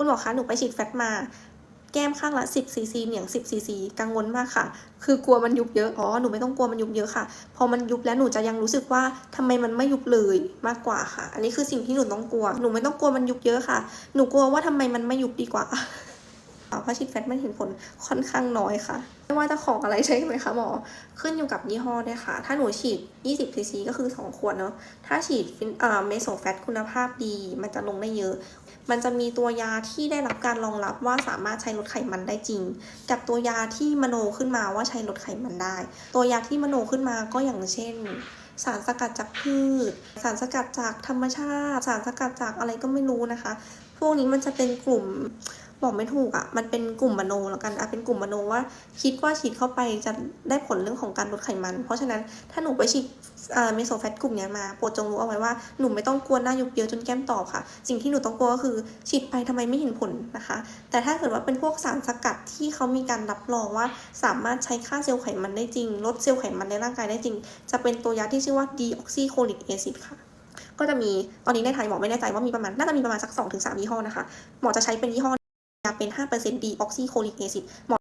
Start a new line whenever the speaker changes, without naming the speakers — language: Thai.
คุณหมอคะหนูไปฉีดแฟตมาแก้มข้างละ 10ซีซีเหนียง 10ซีซีกังวลมากค่ะ คือกลัวมันยุบเยอะ อ๋อ หนูไม่ต้องกลัวมันยุบเยอะค่ะ พอมันยุบแล้วหนูจะยังรู้สึกว่าทำไมมันไม่ยุบเลยมากกว่าค่ะ อันนี้คือสิ่งที่หนูต้องกลัว หนูไม่ต้องกลัวมันยุบเยอะค่ะ หนูกลัวว่าทำไมมันไม่ยุบดีกว่า เพราะฉีดแฟตมันเห็นผลค่อนข้างน้อยค่ะ ไม่ว่าจะของอะไรใช่ไหมคะหมอ ขึ้นอยู่กับยี่ห้อด้วยค่ะ ถ้าหนูฉีด 20ซีซีก็คือ 2 ขวดเนาะ ถ้าฉีดเอ่อเมโซแฟตคุณภาพดี มันจะลงได้เยอะ มันจะมีตัวยาที่ได้รับการรองรับว่าสามารถใช้ลดไขมันได้จริง กับตัวยาที่มโนขึ้นมาว่าใช้ลดไขมันได้ ตัวยาที่มโนขึ้นมาก็อย่างเช่นสารสกัดจากพืช สารสกัดจากธรรมชาติ สารสกัดจากอะไรก็ไม่รู้นะคะ พวกนี้มันจะเป็นกลุ่มบอกไม่ถูกอะ่ะ มันเป็นกลุ่มมโนแล้วกันอะเป็นกลุ่มมโนว่า คิดว่าฉีดเข้าไปจะได้ผลเรื่องของการลดไขมัน เพราะฉะนั้นถ้าหนูไปฉีดเมโซแฟตกลุ่มนี้มาโปรดจงรู้เอาไว้ว่าหนูไม่ต้องกลัวหน้ายุบเยอะจนแก้มตอบค่ะ สิ่งที่หนูต้องกลัวก็คือฉีดไปทำไมไม่เห็นผลนะคะ แต่ถ้าเกิดว่าเป็นพวกสารสกัดที่เขามีการรับรองว่า สามารถใช้ฆ่าเซลล์ไขมันได้จริง ลดเซลล์ไขมันในร่างกายได้จริง จะเป็นตัวยาที่ชื่อว่า deoxycholic acid ค่ะ ก็จะมีตอนนี้ในไทยหมอไม่แน่ใจว่ามีประมาณน่าจะมีประมาณสัก2-3ยี่ห้อนะคะหมอจะใช้เป็นยี่ห้อยาเป็น 5% deoxycholic acid หมอ